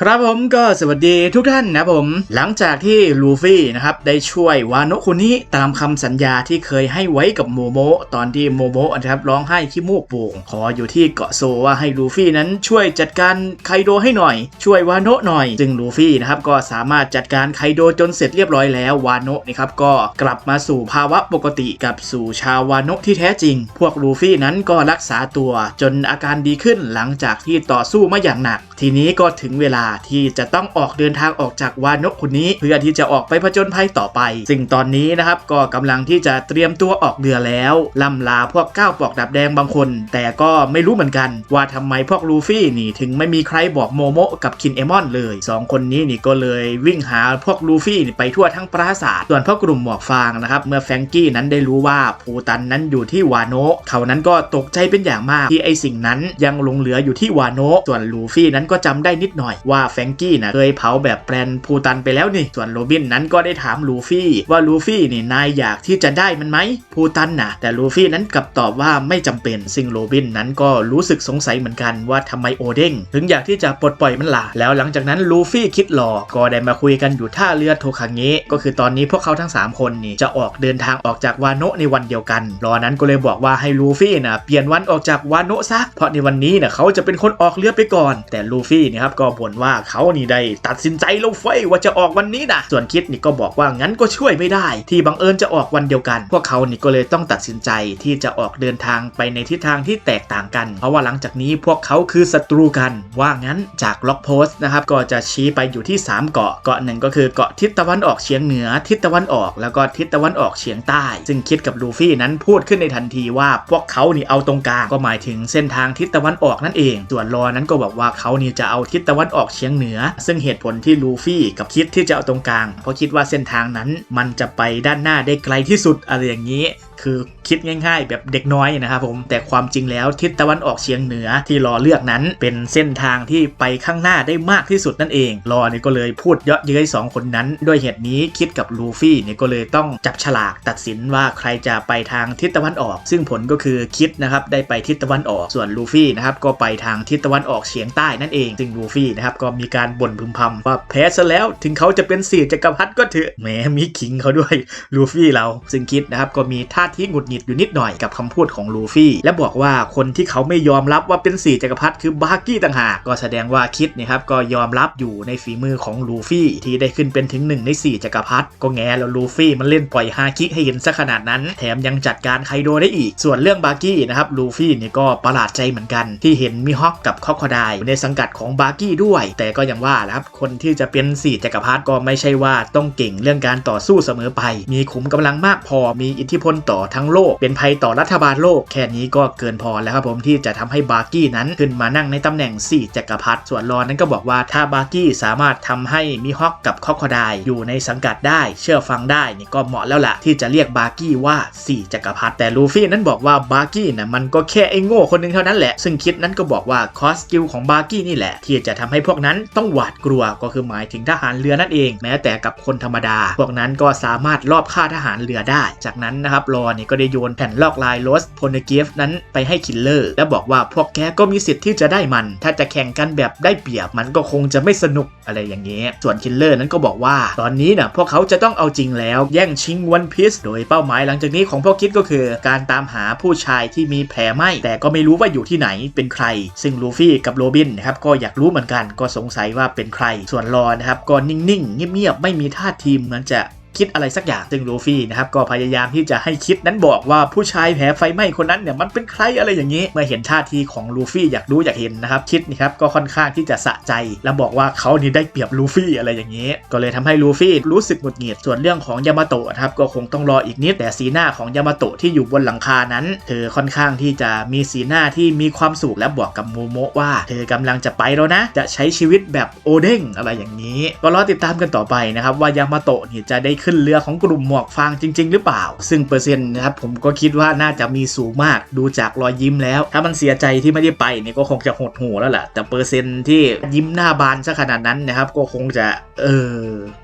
ครับผมก็สวัสดีทุกท่านนะผม หลังจากที่ลูฟี่นะครับได้ช่วยวาโนะคุนี้ตามคำสัญญาที่เคยให้ไว้กับโมโมตอนที่โมโมนะครับร้องไห้ขี้มูกโป่งขออยู่ที่เกาะโซว่าให้ลูฟี่นั้นช่วยจัดการไคโดให้หน่อย ช่วยวาโนะหน่อย ซึ่งลูฟี่นะครับก็สามารถจัดการไคโดจนเสร็จเรียบร้อยแล้ววาโนะนะครับก็กลับมาสู่ภาวะปกติกับสู่ชาววาโนะที่แท้จริง พวกลูฟี่นั้นก็รักษาตัวจนอาการดีขึ้นหลังจากที่ต่อสู้มาอย่างหนัก ทีนี้ก็ถึงเวลาที่จะต้องออกเดินทางออกจากวานกคนนี้ เพื่อที่จะออกไปผจญภัยต่อไป ซึ่งตอนนี้นะครับก็กำลังที่จะเตรียมตัวออกเรือแล้วล่ำลาพวกก้าวปอกดับแดงบางคน แต่ก็ไม่รู้เหมือนกัน ว่าทำไมพวกลูฟี่นี่ถึงไม่มีใครบอกโมโมะกับคินเอมอนเลยสองคนนี้นี่ก็เลยวิ่งหาพวกลูฟี่ไปทั่วทั้งปราสาทส่วนพวกกลุ่มหมวกฟางนะครับเมื่อแฟงกี้นั้นได้รู้ว่าภูตันนั้นอยู่ที่วาโนะเขานั้นก็ตกใจเป็นอย่างมากที่ไอสิ่งนั้นยังหลงเหลืออยู่ที่วาโนะส่วนลูฟี่นั้นก็จำได้นิดหน่อยว่าแฟงกี้นะเคยเผาแบบแปลนภูตันไปแล้วนี่ ส่วนโรบินนั้นก็ได้ถามลูฟี่ ว่าลูฟี่นี่นายอยากที่จะได้มันไหมภูตันนะแต่ลูฟี่นั้นกลับตอบว่าไม่จำเป็นซึ่งโรบินนั้นก็รู้สึกสงสัยเหมือนกันว่าทำไมโอเด้งถึงอยากที่จะปลดปล่อยมันล่ะแล้วหลังจากนั้นลูฟี่คิดหลอกก็ได้มาคุยกันอยู่ท่าเรือโทคังเงะก็คือตอนนี้พวกเขาทั้ง 3 คนนี่จะออกเดินทางออกจากวาโนะในวันเดียวกันรอนั้นก็เลยบอกว่าให้ลูฟี่นะเปลี่ยนวันออกจากวาโนะซะเพราะในวันนี้นะเขาจะเป็นคนออกเรือไปก่อน แต่ลูฟี่นะครับก็บ่นว่าเขานี่ได้ตัดสินใจล้วเฟ้ยว่าจะออกวันนี้นะส่วนคิดนี่ก็บอกว่างั้นก็ช่วยไม่ได้ ที่บังเอิญจะออกวันเดียวกัน พวกเขานี่ก็เลยต้องตัดสินใจที่จะออกเดินทางไปในทิศทางที่แตกต่างกัน เพราะว่าหลังจากนี้พวกเขาคือศัตรูกันว่างั้นจากล็อกโพสต์นะครับก็จะชี้ไปอยู่ที่ 3 เกาะเกาะหนึ่งก็คือเกาะทิศตะวันออกเฉียงเหนือ ทิศตะวันออก แล้วก็ทิศตะวันออกเฉียงใต้ ซึ่งคิดกับลูฟี่นั้นพูดขึ้นในทันทีว่าพวกเขานี่เอาตรงกลางก็หมายถึงเส้นทางทิศตะวันออกนั่นเอง ส่วนรอนั้นก็บอกว่าเขานี่จะเอาทิศตะวันออกเฉียงเหนือ ซึ่งเหตุผลที่ลูฟี่กับคิดที่จะเอาตรงกลาง เพราะคิดว่าเส้นทางนั้นมันจะไปด้านหน้าได้ไกลที่สุดอะไรอย่างนี้ คือคิดง่าย ๆ แบบเด็กน้อยนะครับผมแต่ความจริงแล้วทิศตะวันออกเฉียงเหนือที่รอเลือกนั้นเป็นเส้นทางที่ไปข้างหน้าได้มากที่สุดนั่นเองรอเนี่ยก็เลยพูดเยาะเย้ยสองคนนั้น ด้วยเหตุนี้คิดกับลูฟี่เนี่ยก็เลยต้องจับฉลากตัดสินว่าใครจะไปทางทิศตะวันออก ซึ่งผลก็คือคิดนะครับได้ไปทิศตะวันออกส่วนลูฟี่นะครับก็ไปทางทิศตะวันออกเฉียงใต้นั่นเองซึ่งลูฟี่นะครับก็มีการบ่นพึมพำว่าแพ้ซะแล้วถึงเขาจะเป็นสี่จักรพรรดิก็เถอะแหมมีขิงเขาด้วยลูฟี่เราซึ่งคิดนะครับก็มีท่าทีหงุดหงิดอยู่นิดหน่อยกับคำพูดของลูฟี่และบอกว่าคนที่เขาไม่ยอมรับว่าเป็นสี่จักรพรรดิคือบาร์กี้ต่างหากก็แสดงว่าคิดนะครับก็ยอมรับอยู่ในฝีมือของลูฟี่ที่ได้ขึ้นเป็นถึงหนึ่งในสี่จักรพรรดิก็แง่แล้วลูฟี่มันเล่นปล่อยฮาคิให้เห็นซะขนาดนั้น แถมยังจัดการไคโดได้อีก ส่วนเรื่องบาร์กี้นะครับลูฟี่เนี่ยก็ประหลาดใจเหมือนกัน ที่เห็นมีฮอกกับคอคอไดอยู่ในสังกัดของบาร์กี้ด้วย แต่ก็ยังว่านะครับคนที่จะเป็นสี่จักรพรรดิก็ไม่ใช่ว่าต้องเก่งเรื่องการต่อสู้เสมอไป มีขุมกำลังมากพอมีอิทธิพลต่อทั้งโลก เป็นภัยต่อรัฐบาลโลก แค่นี้ก็เกินพอแล้วครับผมที่จะทำให้บาร์กี้นั้นขึ้นมานั่งในตำแหน่ง 4จักรพรรดิส่วนรอนนั้นก็บอกว่าถ้าบาร์กี้สามารถทำให้มีฮอกกับคอกคอไดอยู่ในสังกัดได้ เชื่อฟังได้นี่ก็เหมาะแล้วล่ะที่จะเรียกบาร์กี้ว่า 4จักรพรรดิแต่ลูฟี่นั้นบอกว่าบาร์กี้นะมันก็แค่ไอ้โง่คนหนึงเท่านั้นแหละ ซึ่งคิดนั้นก็บอกว่าคอสกิลของบาร์กี้นี่แหละ ที่จะทำให้พวกนั้นต้องหวาดกลัวก็คือหมายถึงทหารเรือนั่นเอง แม้แต่กับคนธรรมดา พวกนั้นก็สามารถลอบฆ่าทหารเรือได้ จากนั้นนะครับรอนี่ก็ได้โยนแผ่นลอกลายโรสโพนเกฟนั้นไปให้คิลเลอร์ แล้วบอกว่าพวกแกก็มีสิทธิ์ที่จะได้มัน ถ้าจะแข่งกันแบบได้เปรียบมันก็คงจะไม่สนุกอะไรอย่างเงี้ยส่วนคิลเลอร์นั้นก็บอกว่า ตอนนี้นะพวกเขาจะต้องเอาจริงแล้วแย่งชิงวันพีซโดยเป้าหมายหลังจากนี้ของพวกคิดก็คือ การตามหาผู้ชายที่มีแผลไหม้แต่ก็ไม่รู้ว่าอยู่ที่ไหนเป็นใคร ซึ่งลูฟี่กับโรบินนะครับก็อยากรู้เหมือนกันก็สงสัยว่าเป็นใคร ส่วนรอนะครับก็นิ่งๆเงียบๆไม่มีท่าทีเหมือนจะ คิดอะไรสักอย่างซึ่งลูฟี่นะครับก็พยายามที่จะให้คิดนั้นบอกว่าผู้ชายแผลไฟไหม้คนนั้นเนี่ยมันเป็นใครอะไรอย่างนี้เมื่อเห็นท่าทีของลูฟี่อยากรู้อยากเห็นนะครับคิดนี่ครับก็ค่อนข้างที่จะสะใจ แล้วบอกว่าเขานี่ได้เปรียบลูฟี่อะไรอย่างนี้ ก็เลยทำให้ลูฟี่รู้สึกหงุดหงิดส่วนเรื่องของยามาโตะครับก็คงต้องรออีกนิดแต่สีหน้าของยามาโตะที่อยู่บนหลังคานั้น เธอค่อนข้างที่จะมีสีหน้าที่มีความสุขและบอกกับโมโมะว่า เธอกำลังจะไปแล้วนะ จะใช้ชีวิตแบบโอเด้งอะไรอย่างนี้ ก็รอติดตามกันต่อไปนะครับว่ายามาโตะนี่จะได้ขึ้นเรือของกลุ่มหมวกฟางจริง ๆ หรือเปล่า ซึ่งเปอร์เซ็นต์นะครับผมก็คิดว่าน่าจะมีสูงมากดูจากรอยยิ้มแล้ว ถ้ามันเสียใจที่ไม่ได้ไปเนี่ยก็คงจะหดหูแล้วแหละแต่เปอร์เซ็นต์ที่ยิ้มหน้าบานซะขนาดนั้นนะครับก็คงจะเออ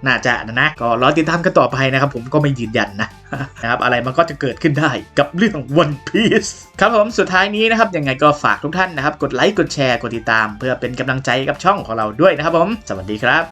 น่าจะนะนะก็รอติดตามกันต่อไปนะครับผมก็ไม่ยืนยันนะนะครับอะไรมันก็จะเกิดขึ้นได้กับเรื่อง One Piece ครับผมสุดท้ายนี้นะครับยังไงก็ฝากทุกท่านนะครับ กดไลค์กดแชร์กดติดตาม เพื่อเป็นกำลังใจกับช่องของเราด้วยนะครับผม สวัสดีครับ